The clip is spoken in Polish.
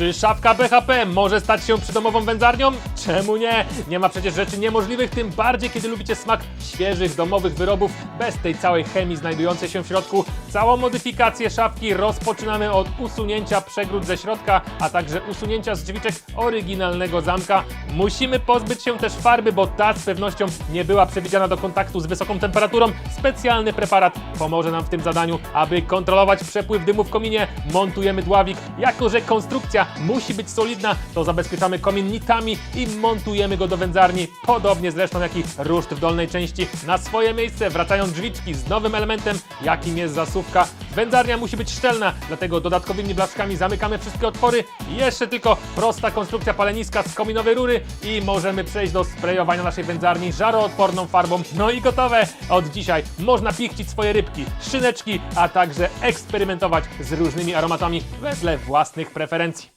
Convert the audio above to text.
Czy szafka BHP może stać się przydomową wędzarnią? Czemu nie? Nie ma przecież rzeczy niemożliwych, tym bardziej kiedy lubicie smak świeżych domowych wyrobów bez tej całej chemii znajdującej się w środku. Całą modyfikację szafki rozpoczynamy od usunięcia przegród ze środka, a także usunięcia z drzwiczek oryginalnego zamka. Musimy pozbyć się też farby, bo ta z pewnością nie była przewidziana do kontaktu z wysoką temperaturą. Specjalny preparat pomoże nam w tym zadaniu, aby kontrolować przepływ dymu w kominie. Montujemy dławik. Jako, że konstrukcja musi być solidna, to zabezpieczamy komin nitami i montujemy go do wędzarni, podobnie zresztą jak i ruszt w dolnej części. Na swoje miejsce wracają drzwiczki z nowym elementem, jakim jest zasuwka. Wędzarnia musi być szczelna, dlatego dodatkowymi blaszkami zamykamy wszystkie otwory. Jeszcze tylko prosta konstrukcja paleniska z kominowej rury i możemy przejść do sprejowania naszej wędzarni żaroodporną farbą. No i gotowe! Od dzisiaj można pichcić swoje rybki, szyneczki, a także eksperymentować z różnymi aromatami wedle własnych preferencji.